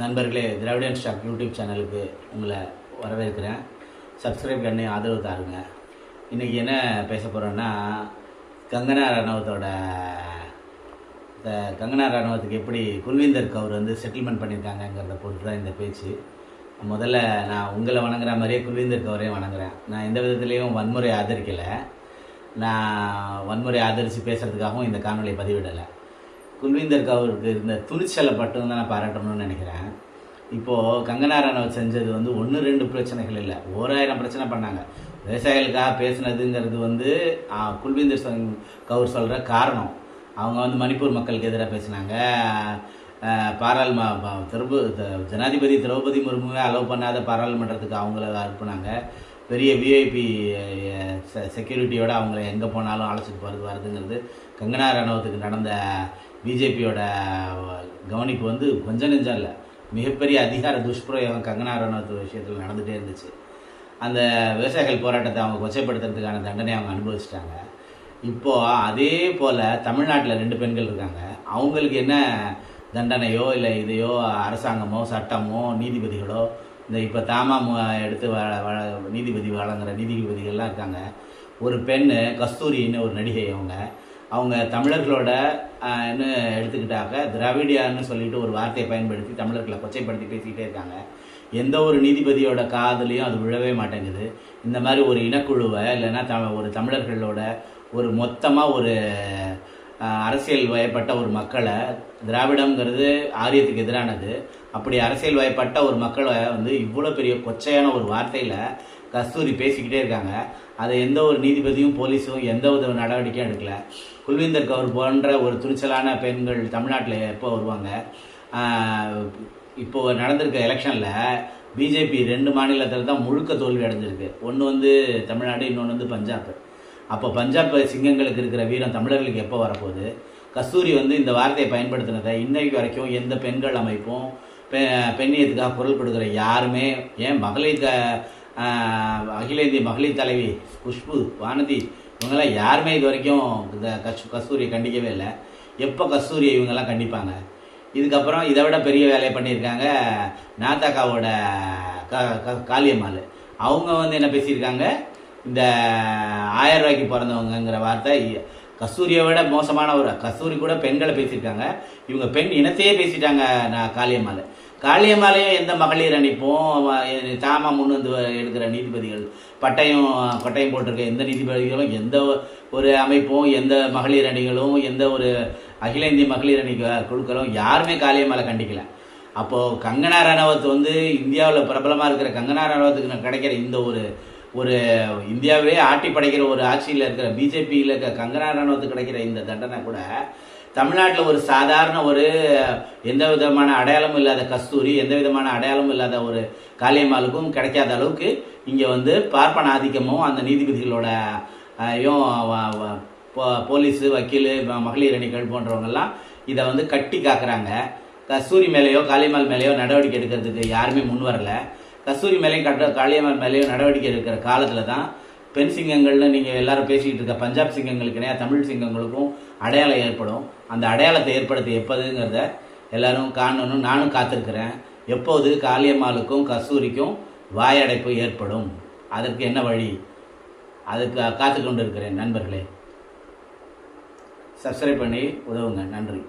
நண்பர்களே திராவிடன் stock YouTube சேனலுக்கு உங்களை வரவேற்கிறேன். சப்ஸ்கிரைப் பண்ணி ஆதரவு தாருங்க. இன்றைக்கி என்ன பேச போகிறோன்னா கங்கனா ரணவத்தோட இந்த கங்கனா ரணவத்துக்கு எப்படி குல்வீந்தர் கவுர் வந்து செட்டில்மெண்ட் பண்ணியிருக்காங்கங்கிறத பொறுத்து தான் இந்த பேச்சு. முதல்ல நான் உங்களை வணங்குற மாதிரியே குல்வீந்தர் கவுரையும் வணங்குறேன். நான் எந்த விதத்துலேயும் வன்முறை ஆதரிக்கலை. நான் வன்முறை ஆதரித்து பேசுகிறதுக்காகவும் இந்த காணொலியை பதிவிடலை. குல்வீந்தர் கவுருக்கு இருந்த துணிச்சலை மட்டும் தான் நான் பாராட்டணும்னு நினைக்கிறேன். இப்போது கங்கனா ரனவத் செஞ்சது வந்து ஒன்று ரெண்டு பிரச்சனைகள் இல்லை. ஓராயிரம் பிரச்சனை பண்ணாங்க. விவசாயிகளுக்காக பேசுனதுங்கிறது வந்து குல்வீந்தர் சங் கவுர் சொல்கிற காரணம். அவங்க வந்து மணிப்பூர் மக்களுக்கு எதிராக பேசினாங்க. பாராளும ப- ஜனாதிபதி திரௌபதி முர்முவே அலோவ் பண்ணாத பாராளுமன்றத்துக்கு அவங்கள அனுப்புனாங்க. பெரிய விஐபி செக்யூரிட்டியோட அவங்கள எங்கே போனாலும் அழைச்சிட்டு போகிறது வருதுங்கிறது கங்கனா ரணவத்துக்கு நடந்த பிஜேபியோட கவனிப்பு வந்து கொஞ்சம் நெஞ்சம் இல்லை. மிகப்பெரிய அதிகார துஷ்பிரயோகம் கங்கனா ரணவத்து விஷயத்தில் நடந்துகிட்டே இருந்துச்சு. அந்த விவசாயிகள் போராட்டத்தை அவங்க கொச்சைப்படுத்துறதுக்கான தண்டனை அவங்க அனுபவிச்சிட்டாங்க. இப்போது அதே போல் தமிழ்நாட்டில் ரெண்டு பெண்கள் இருக்காங்க. அவங்களுக்கு என்ன தண்டனையோ இல்லை இதையோ அரசாங்கமோ சட்டமோ நீதிபதிகளோ இந்த இப்போ தாமா எடுத்து வ வாழ நீதிபதி வழங்குற நீதிபதிகள்லாம் இருக்காங்க. ஒரு பெண் கஸ்தூரின்னு ஒரு நடிகை அவங்க. அவங்க தமிழர்களோட என்ன எடுத்துக்கிட்டாக்க திராவிடியான்னு சொல்லிட்டு ஒரு வார்த்தையை பயன்படுத்தி தமிழர்களை கொச்சைப்படுத்தி பேசிக்கிட்டே இருக்காங்க. எந்த ஒரு நீதிபதியோட காதலையும் அது விழவே மாட்டேங்குது. இந்த மாதிரி ஒரு இனக்குழுவை இல்லைன்னா த ஒரு தமிழர்களோட ஒரு மொத்தமாக ஒரு அரசியல் வயப்பட்ட ஒரு மக்களை திராவிடம்ங்கிறது ஆரியத்துக்கு எதிரானது. அப்படி அரசியல் வாய்ப்பட்ட ஒரு மக்களை வந்து இவ்வளோ பெரிய கொச்சையான ஒரு வார்த்தையில் கஸ்தூரி பேசிக்கிட்டே இருக்காங்க. அதை எந்த ஒரு நீதிபதியும் போலீஸும் எந்த வித நடவடிக்கையும் எடுக்கல. குல்விந்தர் கவுர் போன்ற ஒரு துணிச்சலான பெண்கள் தமிழ்நாட்டில் எப்போ வருவாங்க? இப்போ நடந்திருக்க எலெக்ஷனில் பிஜேபி ரெண்டு மாநிலத்தில் தான் முழுக்க தோல்வி அடைஞ்சிருக்கு. ஒன்று வந்து தமிழ்நாடு இன்னொன்று வந்து பஞ்சாப். அப்போ பஞ்சாப் சிங்கங்களுக்கு இருக்கிற வீரம் தமிழர்களுக்கு எப்போ வரப்போகுது? கஸ்தூரி வந்து இந்த வார்த்தையை பயன்படுத்தினதை இன்னைக்கு வரைக்கும் எந்த பெண்கள் அமைப்பும் பெ பெண்ணியத்துக்காக குரல் கொடுக்குற யாருமே ஏன் மகளிர் த அகில இந்திய மகளிர் தலைவி குஷ்பு வானதி இவங்கெல்லாம் யாருமே இது வரைக்கும் இந்த கஸ் கஸ்தூரியை கண்டிக்கவே இல்லை. எப்போ கஸ்தூரியை இவங்கெல்லாம் கண்டிப்பாங்க? இதுக்கப்புறம் இதை விட பெரிய வேலையை பண்ணியிருக்காங்க நாத்தாக்காவோட க க- காளியம்மாள். அவங்க வந்து என்ன பேசியிருக்காங்க? இந்த ஆயிரம் ரூபாய்க்கு பிறந்தவங்கங்கிற வார்த்தை கஸ்தூரியை விட மோசமான ஒரு கஸ்தூரி கூட பெண்களை பேசியிருக்காங்க. இவங்க பெண் இனத்தையே பேசிட்டாங்க நான் காளியம்மாள். காளியம்மாலையும் எந்த மகளிர் அணிப்போம் தாமா முன் வந்து எடுக்கிற நீதிபதிகள் பட்டயம் பட்டயம் போட்டிருக்க எந்த நீதிபதிகளும் எந்த ஒரு அமைப்பும் எந்த மகளிர் அணிகளும் எந்த ஒரு அகில இந்திய மகளிர் அணி குழுக்களும் யாருமே காளியம்மாலை கண்டிக்கல. அப்போது கங்கனா ரணவத் வந்து இந்தியாவில் பிரபலமாக இருக்கிற கங்கனா ரணவத்துக்கு நான் கிடைக்கிற இந்த ஒரு ஒரு இந்தியாவே ஆட்டி படைக்கிற ஒரு ஆட்சியில் இருக்கிற பிஜேபியில் இருக்கிற கங்கனா ரணவத்துக்கு கிடைக்கிற இந்த தண்டனை கூட தமிழ்நாட்டில் ஒரு சாதாரண ஒரு எந்த விதமான அடையாளமும் இல்லாத கஸ்தூரி எந்த விதமான அடையாளமும் இல்லாத ஒரு காளியம்மாளுக்கும் கிடைக்காத அளவுக்கு இங்கே வந்து பார்ப்பன ஆதிக்கமும் அந்த நீதிபதிகளோட போ- போலீஸு வக்கீல் மகளிர் அணிகள் போன்றவங்கெல்லாம் இதை வந்து கட்டி காக்குறாங்க. கஸ்தூரி மேலேயோ காளியம்மாள் மேலேயோ நடவடிக்கை எடுக்கிறதுக்கு யாருமே முன் வரல. கஸ்தூரி மேலேயும் கட்ட காளியம்மாள் மேலேயும் நடவடிக்கை எடுக்கிற காலத்தில் தான் பெண் சிங்கங்கள்னு நீங்கள் எல்லாரும் பேசிக்கிட்டு இருக்க பஞ்சாப் சிங்கங்களுக்கு இணையாக தமிழ் சிங்கங்களுக்கும் அடையாளம் ஏற்படும். அந்த அடையாளத்தை ஏற்படுத்த எப்போதுங்கிறத எல்லாரும் காணணும். நானும் காத்திருக்கிறேன். எப்போது காளியம்மாளுக்கும் கஸ்தூரிக்கும் வாயடைப்பு ஏற்படும்? அதற்கு என்ன வழி? அதுக்கு காத்து கொண்டு இருக்கிறேன் நண்பர்களே. சப்ஸ்கிரைப் பண்ணி உதவுங்க. நன்றி.